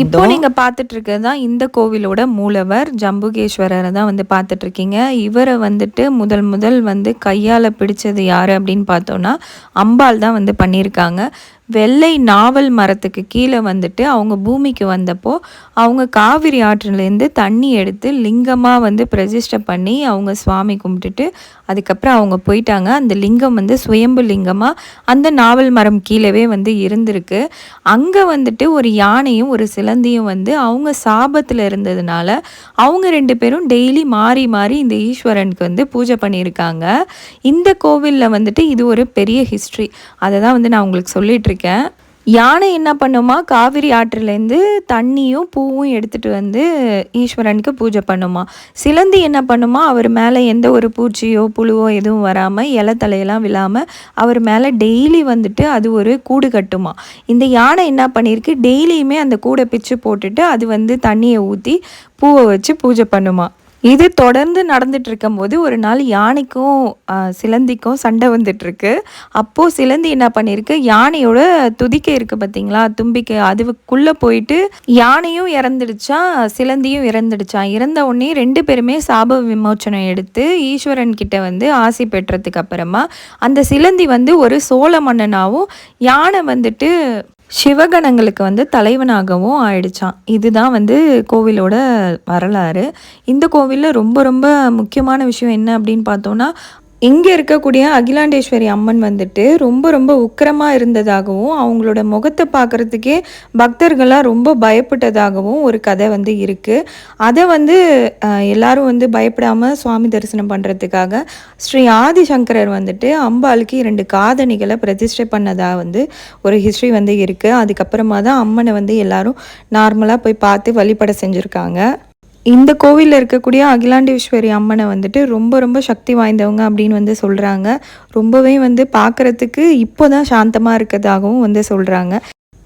இப்போ நீங்க பார்த்துட்டு இருக்கிறது தான் இந்த கோவிலோட மூலவர் ஜம்புகேஸ்வரரை தான் வந்து பார்த்துட்டு இருக்கீங்க இவரை வந்துட்டு முதல் முதல் வந்து கையால் பிடிச்சது யார் அப்படின்னு பார்த்தோன்னா அம்பாள் தான் வந்து பண்ணியிருக்காங்க. வெள்ளை நாவல் மரத்துக்கு கீழே வந்துட்டு அவங்க பூமிக்கு வந்தப்போ அவங்க காவிரி ஆற்றிலேருந்து தண்ணி எடுத்து லிங்கமாக வந்து பிரதிஷ்டை பண்ணி அவங்க சுவாமி கும்பிட்டுட்டு அதுக்கப்புறம் அவங்க போயிட்டாங்க. அந்த லிங்கம் வந்து சுயம்பு லிங்கமாக அந்த நாவல் மரம் கீழவே வந்து இருந்திருக்கு. அங்கே வந்துட்டு ஒரு யானையும் ஒரு சிலந்தியும் வந்து அவங்க சாபத்தில் இருந்ததுனால அவங்க ரெண்டு பேரும் டெய்லி மாறி மாறி இந்த ஈஸ்வரனுக்கு வந்து பூஜை பண்ணியிருக்காங்க. இந்த கோவிலில் வந்துட்டு இது ஒரு பெரிய ஹிஸ்ட்ரி. அதை தான் வந்து நான் உங்களுக்கு சொல்லிட்டு இருக்கேன் யானை என்ன பண்ணுமா காவிரி ஆற்றுலேருந்து தண்ணியும் பூவும் எடுத்துகிட்டு வந்து ஈஸ்வரனுக்கு பூஜை பண்ணுமா. சிலந்தி என்ன பண்ணுமா அவர் மேலே எந்த ஒரு பூச்சியோ புழுவோ எதுவும் வராமல் இலை தலையெல்லாம் விழாமல் அவர் மேலே டெய்லி வந்துட்டு அது ஒரு கூடு கட்டுமா. இந்த யானை என்ன பண்ணியிருக்கு டெய்லியுமே அந்த கூடை பிச்சு போட்டுட்டு அது வந்து தண்ணியை ஊற்றி பூவை வச்சு பூஜை பண்ணுமா. இது தொடர்ந்து நடந்துட்டு இருக்கும்போது ஒரு நாள் யானைக்கும் சிலந்திக்கும் சண்டை வந்துட்டுருக்கு. அப்போது சிலந்தி என்ன பண்ணியிருக்கு யானையோட துதிக்கை இருக்குது பார்த்தீங்களா தும்பிக்கை அதுக்குள்ளே போயிட்டு யானையும் இறந்துடுச்சா? சிலந்தியும் இறந்துடுச்சான் இறந்த உடனே ரெண்டு பேருமே சாப விமோச்சனம் எடுத்து ஈஸ்வரன் கிட்ட வந்து ஆசை பெற்றதுக்கு அப்புறமா அந்த சிலந்தி வந்து ஒரு சோழ மன்னனாகவும் யானை வந்துட்டு சிவகணங்களுக்கு வந்து தலைவனாகவும் ஆயிடுச்சான் இதுதான் வந்து கோவிலோட வரலாறு. இந்த கோவிலில் ரொம்ப ரொம்ப முக்கியமான விஷயம் என்ன அப்படின்னு பார்த்தோன்னா இங்கே இருக்கக்கூடிய அகிலாண்டேஸ்வரி அம்மன் வந்துட்டு ரொம்ப ரொம்ப உக்கிரமாக இருந்ததாகவும் அவங்களோட முகத்தை பார்க்குறதுக்கே பக்தர்களாக ரொம்ப பயப்பட்டதாகவும் ஒரு கதை வந்து இருக்குது அதை வந்து எல்லாரும் வந்து பயப்படாமல் சுவாமி தரிசனம் பண்ணுறதுக்காக ஸ்ரீ ஆதிசங்கரர் வந்துட்டு அம்பாளுக்கு இரண்டு காதணிகளை பிரதிஷ்டை பண்ணதாக வந்து ஒரு ஹிஸ்ட்ரி வந்து இருக்குது அதுக்கப்புறமா தான் அம்மனை வந்து எல்லாரும் நார்மலாக போய் பார்த்து வழிபட செஞ்சுருக்காங்க. இந்த கோவிலில் இருக்கக்கூடிய அகிலாண்டேஸ்வரி அம்மனை வந்துட்டு ரொம்ப ரொம்ப சக்தி வாய்ந்தவங்க அப்படின்னு வந்து சொல்கிறாங்க ரொம்பவே வந்து பார்க்குறதுக்கு இப்போ தான் சாந்தமாக இருக்கிறதாகவும் வந்து சொல்கிறாங்க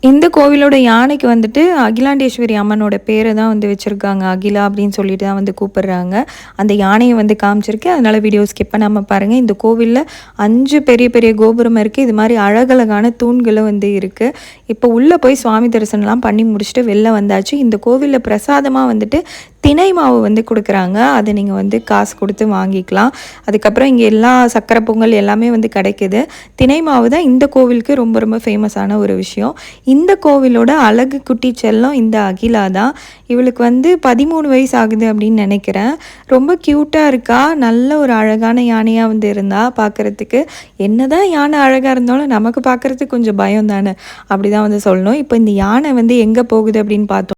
இந்த கோவிலோட யானைக்கு வந்துட்டு அகிலாண்டேஸ்வரி அம்மனோட பேரை தான் வந்து வச்சுருக்காங்க. அகிலா அப்படின்னு சொல்லிட்டு தான் வந்து கூப்பிடுறாங்க. அந்த யானையை வந்து காமிச்சிருக்கேன் அதனால் வீடியோ ஸ்கிப் பண்ணாமல் பாருங்கள் இந்த கோவிலில் அஞ்சு பெரிய பெரிய கோபுரம் இருக்குது இது மாதிரி அழகழகான தூண்களும் வந்து இருக்குது இப்போ உள்ளே போய் சுவாமி தரிசனம்லாம் பண்ணி முடிச்சுட்டு வெளில வந்தாச்சு. இந்த கோவிலில் பிரசாதமாக வந்துட்டு தினை மாவு வந்து கொடுக்குறாங்க. அதை நீங்கள் வந்து காசு கொடுத்து வாங்கிக்கலாம். அதுக்கப்புறம் இங்கே எல்லா சக்கரை பொங்கல் எல்லாமே வந்து கிடைக்கிது. தினை மாவு தான் இந்த கோவிலுக்கு ரொம்ப ரொம்ப ஃபேமஸான ஒரு விஷயம். இந்த கோவிலோட அழகு குட்டி செல்லம் இந்த அகிலா தான். இவளுக்கு வந்து பதிமூணு வயசு ஆகுது அப்படின்னு நினைக்கிறேன். ரொம்ப க்யூட்டாக இருக்கா? நல்ல ஒரு அழகான யானையாக வந்து இருந்தால் பார்க்குறதுக்கு என்ன தான் யானை அழகாக இருந்தாலும் நமக்கு பார்க்குறதுக்கு கொஞ்சம் பயம் தானே? அப்படி தான் வந்து சொல்லணும். இப்போ இந்த யானை வந்து எங்கே போகுது அப்படின்னு பார்த்தோம்.